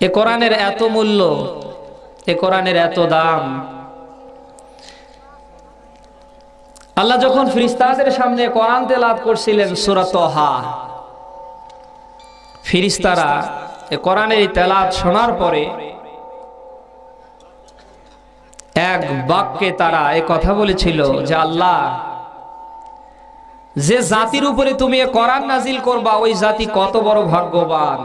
এ কোরআনের এত মূল্য, এ কোরআনের এত দাম। আল্লাহ যখন ফিরিস্তাদের সামনে কোরআন তেলাত করছিলেন সুরাতহা ফিরিস্তারা এ কোরআনের তেলাত শোনার পরে এক বাক্যে তারা এ কথা বলেছিল যে, আল্লাহ, যে জাতির উপরে তুমি এ কোরআন নাজিল করবা, ওই জাতি কত বড় ভাগ্যবান।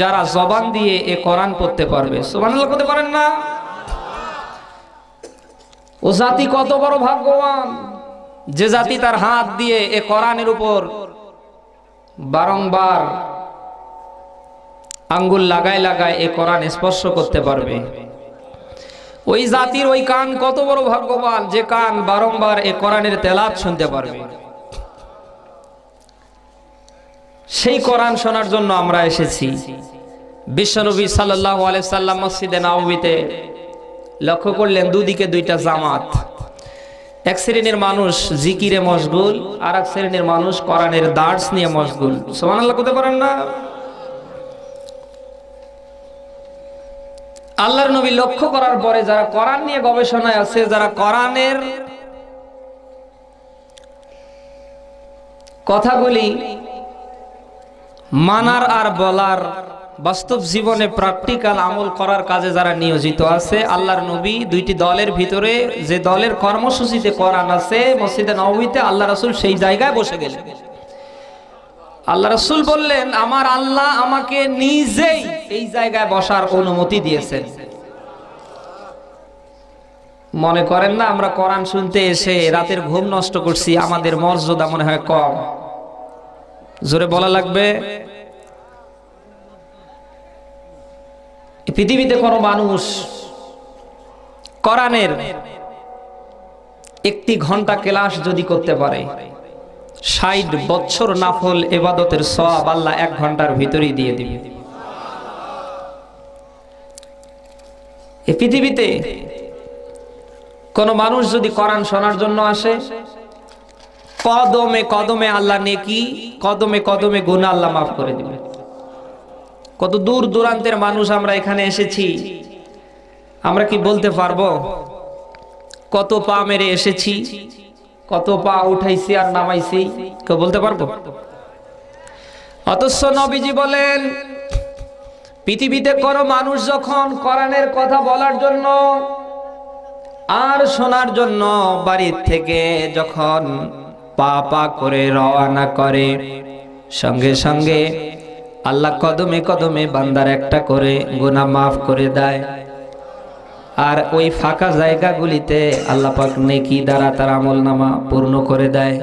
যারা জবান দিয়ে এ কোরআন পড়তে পারবে। সুবহানাল্লাহ করতে পারেন না? ও জাতি কত বড় ভাগ্যবান। যে জাতি তার হাত দিয়ে এ কোরআনের উপর বারংবার আঙ্গুল লাগায় লাগায় এ কোরআন স্পর্শ করতে পারবে। ওই জাতির ওই কান কত বড় ভাগ্যবান, যে কান বারংবার এ কোরআনের তেলাত শুনতে পারবে। সেই কোরআন শোনার জন্য আমরা এসেছি। বিশ্বনবী সাল্লাহ সাল্লাম মসজিদে নাওবিতে লক্ষ্য করলেন দুদিকে দুইটা জামাত। এক শ্রেণির মানুষ জিকিরে মশগুল আর এক শ্রেণির মানুষ কোরআনের দার্স নিয়ে মশগুল। সমান আল্লাহ করতে পারেন না? আল্লাহর নবী লক্ষ্য করার পরে যারা কোরআন নিয়ে গবেষণায় আছে, যারা কোরআনের কথাগুলি মানার আর বলার বাস্তব জীবনে প্র্যাকটিক্যাল আমল করার কাজে যারা নিয়োজিত আছে, আল্লাহর নবী দুইটি দলের ভিতরে যে দলের কর্মসূচিতে কোরআন আছে, মসজিদে নবীতে আল্লাহ রাসূল সেই জায়গায় বসে গেলেন। আল্লাহ রাসূল বললেন, আমার আল্লাহ আমাকে নিজেই এই জায়গায় বসার অনুমতি দিয়েছেন। মনে করেন না, আমরা কোরআন শুনতে এসে রাতের ঘুম নষ্ট করছি, আমাদের মর্যাদা মনে হয় কম। জোরে বলা লাগবে? পৃথিবীতে কোনো মানুষ কোরআনের একটি ঘণ্টা ক্লাস যদি করতে পারে, ষাট বছর নাফল এবাদতের সব আল্লাহ এক ঘণ্টার ভিতরেই দিয়ে দিবে। এ পৃথিবীতে কোন মানুষ যদি কোরআন শোনার জন্য আসে কদমে কদমে আল্লাহ নেকি, কদমে কদমে গুণা আল্লাহ মাফ করে দিবে। কত দূর দূরান্তের মানুষ আমরা এখানে এসেছি। আমরা কি বলতে পারব? কত পা মেরে এসেছি, কত পা উঠাইছি আর নামাইছি, কেউ বলতে পারব? অথচ নবীজি বলেন, পৃথিবীতে কোনো মানুষ যখন কোরআনের কথা বলার জন্য আর শোনার জন্য বাড়ির থেকে যখন পা পা করে রওনা করে। সঙ্গে সঙ্গে আল্লাহ কদমে কদমে বান্দার একটা করে গুনাহ মাফ করে দেয়। আর ওই ফাঁকা জায়গাগুলিতে আল্লাহ পাক নেকি দ্বারা তার আমল নামা পূর্ণ করে দেয়।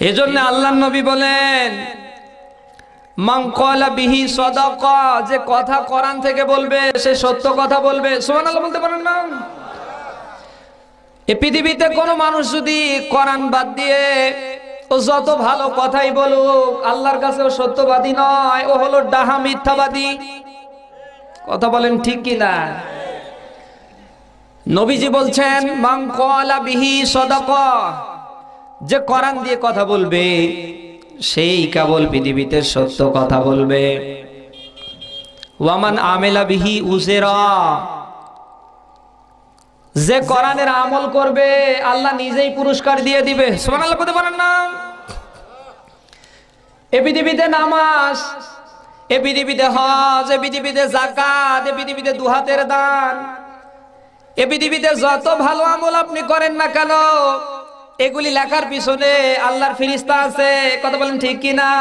এজন্য আল্লাহ নবী বলেন বিহি সদাকা যে কথা কোরআন থেকে বলবে, সে সত্য কথা বলবে। সুবহানাল্লাহ বলতে পারেন না? এ পৃথিবীতে কোনো মানুষ যদি কোরআন বাদ দিয়ে ও যত ভালো কথাই বলুক, আল্লাহর কাছে ও সত্যবাদী নয়, ও হলো ডাহা মিথ্যাবাদী। কথা বলেন ঠিক কি না? নবীজি বলছেন মাং কলা বিহি সদাকা। যে কোরআন দিয়ে কথা বলবে, সেই কেবল পৃথিবীতে সত্য কথা বলবে। ওয়ামান আমেলা বিহি উজেরা। যে কোরআনের আমল করবে, আল্লাহ নিজেই পুরস্কার দিয়ে দিবে। সুবহানাল্লাহ করতে পারেন না? এ পৃথিবীতে নামাজ, এ পৃথিবীতে হজ, এ পৃথিবীতে জাকাত এ পৃথিবীতে দুহাতের দান, এ পৃথিবীতে যত ভালো আমল আপনি করেন না কেন, এগুলি লেখার পিছনে আল্লাহর ফিরিস্তা আছে। কথা বলেন ঠিক কি না?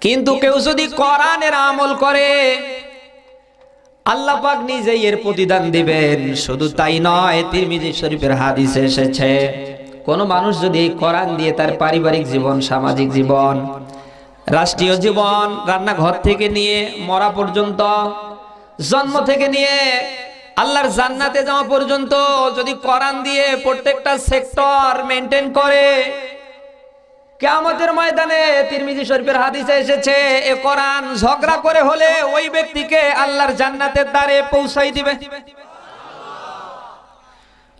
কিন্তু কেউ যদি কোরআনের আমল করে আল্লাহ পাক নিজেই এর প্রতিদান দিবেন। শুধু তাই নয়, তিরমিজি শরীফের হাদিসে এসেছে, কোন মানুষ যদি কোরআন দিয়ে তার পারিবারিক জীবন, সামাজিক জীবন, রাষ্ট্রীয় জীবন, রান্নাঘর থেকে নিয়ে মরা পর্যন্ত, জন্ম থেকে নিয়ে আল্লাহর জান্নাতে যাওয়া পর্যন্ত যদি কোরআন দিয়ে প্রত্যেকটা সেক্টর মেনটেন করে কেয়ামতের ময়দানে তিরমিজি শরীফের হাদিসে এসেছে, এ কোরআন ঝগড়া করে হলে ওই ব্যক্তিকে আল্লাহর জান্নাতের দ্বারে পৌঁছাই দিবে।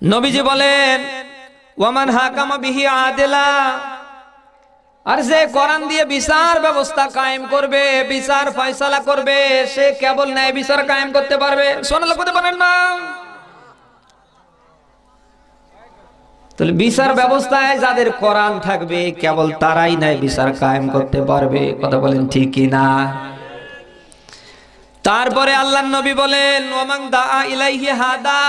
নবীজি বলেন, ওয়ামান হাকামা বিহি আদেলা। আর যে কোরআন দিয়ে বিচার ব্যবস্থা কায়েম করবে, বিচার ফয়সালা করবে, সে কেবল ন্যায় বিচার কায়েম করতে পারবে। সোনাল করতে পারেন না। তাহলে বিচার ব্যবস্থায় যাদের কোরআন থাকবে, কেবল তারাই নাই বিচার কায়েম করতে পারবে। কথা বলেন ঠিক না? তারপরে আল্লাহ নবী বলেন ওমাং দা ইলাইহি হাদা।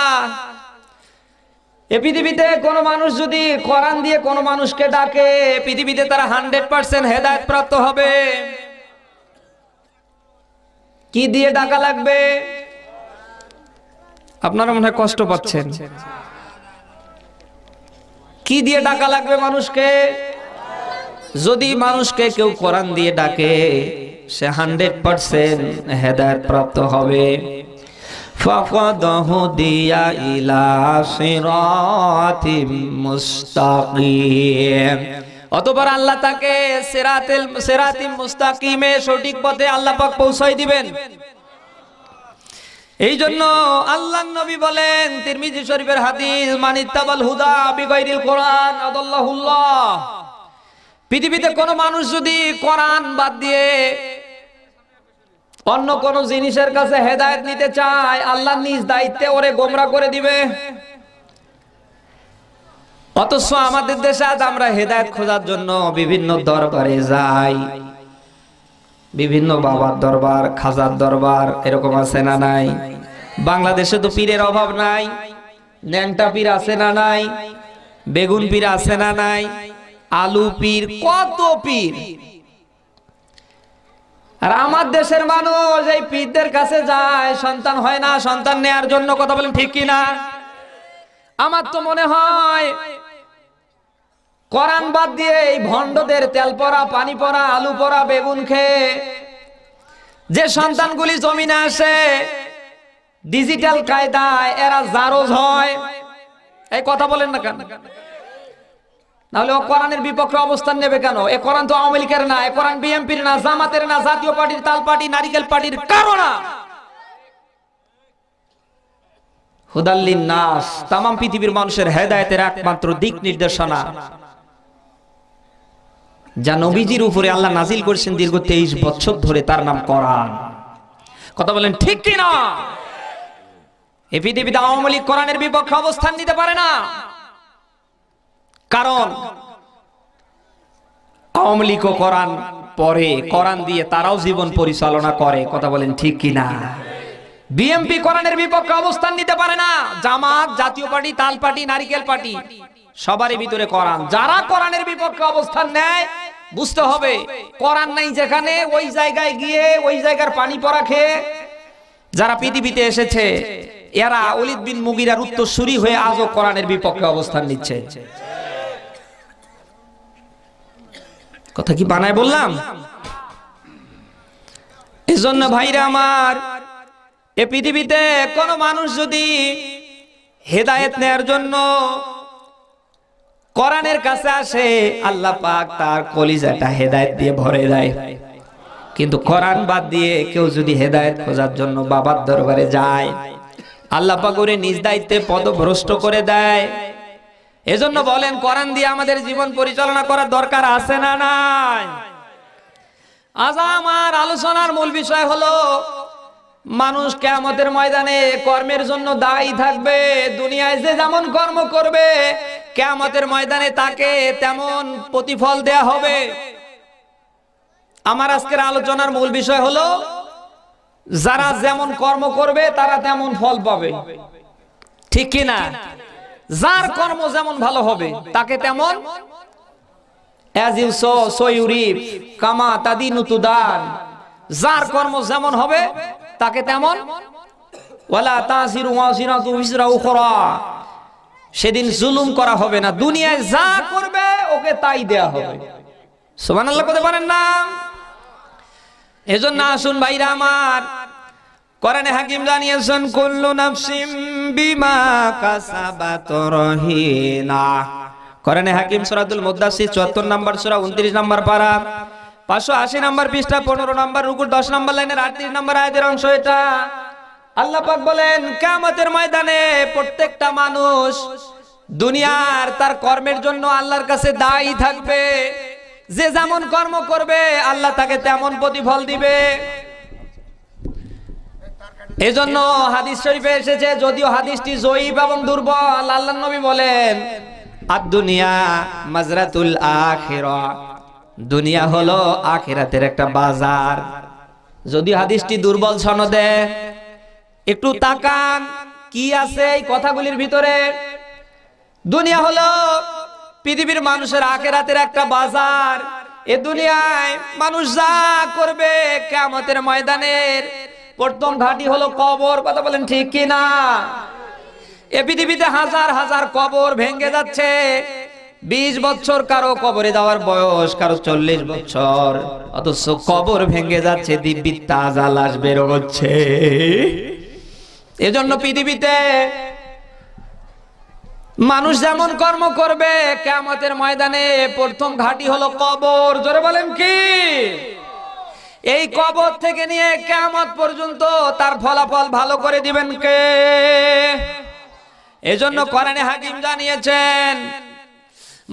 এ পৃথিবীতে কোন মানুষ যদি কোরআন দিয়ে কোন মানুষকে ডাকে, পৃথিবীতে তারা হান্ড্রেড পার্সেন্ট হেদায়ত প্রাপ্ত হবে। কি দিয়ে ডাকা লাগবে? আপনারা মনে হয় কষ্ট পাচ্ছেন। কি দিয়ে ডাকা লাগবে মানুষকে যদি মানুষকে কেউ কোরআন দিয়ে ডাকে সে হান্ড্রেড পার্সেন্ট হেদায়ত প্রাপ্ত হবে فقد هدي إلى صراط مستقيم অতবার আল্লাহ তাকে সেরাতেল সেরাতি মুস্তাকিমে সঠিক পথে আল্লাহ পাক পৌঁছাই দিবেন এই জন্য আল্লাহ নবী বলেন, তিরমিজি শরীফের হাদিস, মানিত্তাবাল হুদা বিগাইরিল কোরআন, আদাল্লাহুল্লাহ। পৃথিবীতে কোনো মানুষ যদি কোরআন বাদ দিয়ে অন্য কোন জিনিসের কাছে হেদায়েত নিতে চায়, আল্লাহ নিজ দায়িত্বে ওরে গোমরা করে দিবে। অথচ আমাদের দেশে আজ আমরা হেদায়েত খোঁজার জন্য বিভিন্ন দরবারে যাই। বিভিন্ন বাবার দরবার, খাজার দরবার, এরকম আছে না নাই? বাংলাদেশে তো পীরের অভাব নাই। ন্যাংটা পীর আছে না নাই? বেগুন পীর আছে না নাই? আলু পীর, কত পীর? আর আমার দেশের মানুষ এই পীরদের কাছে যায়, সন্তান হয় না, সন্তান নেয়ার জন্য কথা বলেন ঠিক কি না আমার তো মনে হয় কোরআন বাদ দিয়ে এই ভণ্ডদের তেল পরা, পানি পরা, আলু পরা, বেগুন খেয়ে যে সন্তানগুলি জমিনে আসে ডিজিটাল কায়দায় এরা জারোজ হয়। এই কথা বলেন না কেন? নাহলে ও কোরআনের বিপক্ষে অবস্থান নেবে কেন? এ কোরআন তো আওয়ামী লীগের না, এ কোরআন বিএনপির না, জামাতের না, জাতীয় পার্টির, তাল পার্টি, নারিকেল পার্টির কারও না। হুদাল্লিন নাস, তামাম পৃথিবীর মানুষের হেদায়েতের একমাত্র দিক নির্দেশনা। যা নবীজির উপরে আল্লাহ নাজিল করেছেন দীর্ঘ তেইশ বছর ধরে তার নাম কোরআন। কথা বলেন, ঠিক কি না এই পৃথিবীতে আওয়ামী লীগ কোরআনের বিপক্ষে অবস্থান নিতে পারে না। কারণ আওয়ামী লীগ ও কোরআন পরে কোরআন দিয়ে তারাও জীবন পরিচালনা করে। কথা বলেন, ঠিক কি না বিএমপি কোরআনের বিপক্ষে অবস্থান নিতে পারে না। জামাত, জাতীয় পার্টি, তাল পার্টি, নারিকেল পার্টি। সবারই ভিতরে কোরআন। যারা কোরআনের বিপক্ষে অবস্থান নেয় বুঝতে হবে কোরআন নাই যেখানে ওই জায়গায় গিয়ে ওই জায়গার পানি পড়া খেয়ে যারা পৃথিবীতে এসেছে এরা অলিদ বিন মুগিরার উত্তরসূরি হয়ে আজও কোরআনের বিপক্ষে অবস্থান নিচ্ছে। কথা কি বানায় বললাম? এজন্য ভাইরা আমার এ পৃথিবীতে কোন মানুষ যদি হেদায়েত নেয়ার জন্য কোরআনের কাছে আসে, আল্লাহ পাক তার কলিজাটা হেদায়েত দিয়ে ভরে দেয়। কিন্তু কোরআন বাদ দিয়ে কেউ যদি হেদায়েত খোঁজার জন্য বাবার দরবারে যায়, আল্লাহ পাক ওরে নিজ দায়িত্বে পদভ্রষ্ট করে দেয়। এজন্য বলেন, কোরআন দিয়ে আমাদের জীবন পরিচালনা করার দরকার আছে না নাই? আজ আমার আলোচনার মূল বিষয় হলো, মানুষ কেমতের ময়দানে কর্মের জন্য দায়ী থাকবে, দুনিয়ায় যে যেমন কর্ম করবে কেমতের ময়দানে তাকে তেমন প্রতিফল দেয়া হবে। আমার আজকের আলোচনার মূল বিষয় হলো, যারা যেমন কর্ম করবে, তারা তেমন ফল পাবে। ঠিক কিনা যার কর্ম যেমন ভালো হবে, তাকে তেমন কামা তাদিনু তুদান যার কর্ম যেমন হবে, তাকে তেমন, ওয়ালা তাসিরু ওয়াসিরাতু বিসরা উখরা। সেদিন জুলুম করা হবে না, দুনিয়ায় যা করবে ওকে তাই দেয়া হবে। সুবহানাল্লাহ করতে পারেন না। এজন্য আসুন ভাইরা আমার হাকিম জানিয়েছেন নাফসিম বিমা কাসাবাত রহিনা হাকিম মুদ্দাসির 74 নাম্বার সূরা 29 নাম্বার পারা 580 নাম্বার পৃষ্ঠা 15 নাম্বার রুকুর 10 নাম্বার লাইনের 38 নাম্বার আয়াতের অংশ এটা। আল্লাহ পাক বলেন, কিয়ামতের ময়দানে প্রত্যেকটা মানুষ দুনিয়ার তার কর্মের জন্য আল্লাহর কাছে দায়ী থাকবে। যে যেমন কর্ম করবে, আল্লাহ তাকে তেমন প্রতিফল দিবে। এজন্য হাদিস শরীফে এসেছে, যদিও হাদিসটি জয়ীব এবং দুর্বল, আল্লাহ নবী বলেন আর দুনিয়া মাজরাতুল আখিরা। দুনিয়া হলো আখিরাতের একটা বাজার। যদি হাদিসটি দুর্বল সনদে একটু তাকান, কি আছে এই কথাগুলির ভিতরে? দুনিয়া হলো পৃথিবীর মানুষের আখেরাতের একটা বাজার। এ দুনিয়ায় মানুষ যা করবে কেমতের ময়দানের প্রথম ঘাটি হলো কবর, কথা বলেন ঠিক কি না এ পৃথিবীতে হাজার হাজার কবর ভেঙে যাচ্ছে। বিশ বছর কারও কবরে যাওয়ার বয়স, কারও চল্লিশ বছর। অথচ কবর ভেঙে যাচ্ছে, দিব্যি তাজা লাশ বেরো হচ্ছে। এজন্য পৃথিবীতে মানুষ যেমন কর্ম করবে কেমতের ময়দানে প্রথম ঘাটি হলো কবর। জোরে বলেন কি? এই কবর থেকে নিয়ে কেমত পর্যন্ত তার ফলাফল ভালো করে দিবেন কে? এজন্য করেন হাকিম জানিয়েছেন,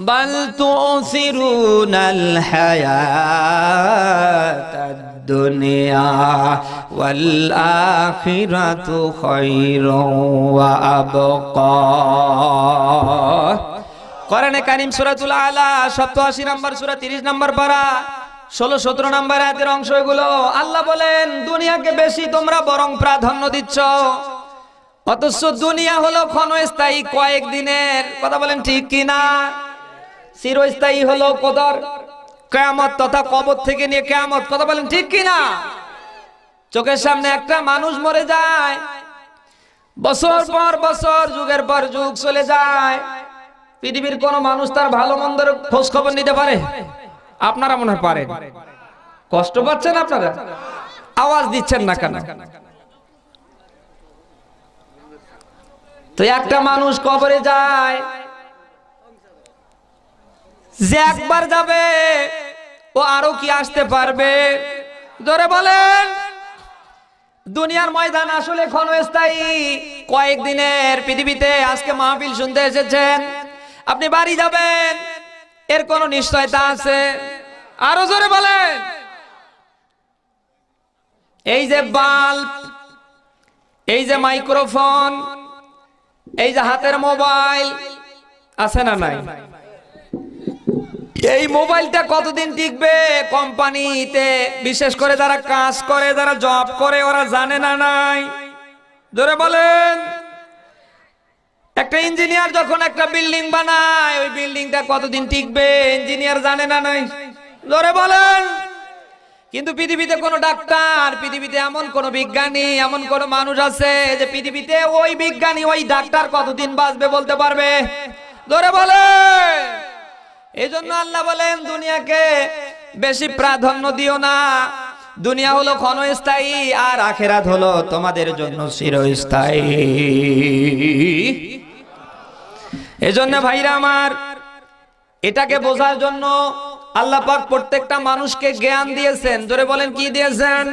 বাল তুসিরুনাল হায়াতাদ الدنيا والآخرة خير وأبقى কোরআনে কারিম সূরাতুল আলা 87 নম্বর সূরা 30 নম্বর পারা 16 17 নম্বর আয়াতের অংশ এগুলো আল্লাহ বলেন দুনিয়াকে বেশি তোমরা বরং প্রাধান্য দিচ্ছ অথচ দুনিয়া হলো ক্ষণস্থায়ী কয়েক দিনের কথা বলেন ঠিক কি না চিরস্থায়ী হলো কদর কেয়ামত তথা কবর থেকে নিয়ে কেয়ামত, কথা বলেন ঠিক কি না চোখের সামনে একটা মানুষ মরে যায়, বছর পর বছর, যুগের পর যুগ চলে যায়। পৃথিবীর কোন মানুষ তার ভালো মন্দের খোঁজ খবর নিতে পারে? আপনারা মনে পারেন। কষ্ট পাচ্ছেন আপনারা? আওয়াজ দিচ্ছেন না কেন? তো একটা মানুষ কবরে যায়, যে একবার যাবে ও আরও কি আসতে পারবে? ধরে বলেন। দুনিয়ার ময়দান আসলে ক্ষণস্থায়ী। কয়েকদিনের পৃথিবীতে আজকে মাহফিল শুনতে এসেছেন। আপনি বাড়ি যাবেন, এর কোন নিশ্চয়তা আছে? আরও জোরে বলেন। এই যে বাল্ব, এই যে মাইক্রোফোন, এই যে হাতের মোবাইল, আছে না নাই? এই মোবাইলটা কতদিন টিকবে কোম্পানিতে? বিশেষ করে যারা কাজ করে, যারা জব করে, ওরা জানে না নাই? ধরে বলেন, একটা ইঞ্জিনিয়ার যখন একটা বিল্ডিং বানায়, ওই বিল্ডিংটা কতদিন টিকবে? ইঞ্জিনিয়ার জানে না নাই? ধরে বলেন। কিন্তু পৃথিবীতে কোনো ডাক্তার, পৃথিবীতে এমন কোন বিজ্ঞানী, এমন কোন মানুষ আছে যে পৃথিবীতে ওই বিজ্ঞানী, ওই ডাক্তার কতদিন বাঁচবে বলতে পারবে? ধরে বলে এই জন্য আল্লাহ বলেন, দুনিয়াকে বেশি প্রাধান্য দিও না। দুনিয়া হলো ক্ষণস্থায়ী আর আখেরাত হলো তোমাদের জন্য চিরস্থায়ী। এজন্য ভাইরা আমার, এটাকে বোঝার জন্য আল্লাহ পাক প্রত্যেকটা মানুষকে জ্ঞান দিয়েছেন। জোরে বলেন, কি দিয়েছেন?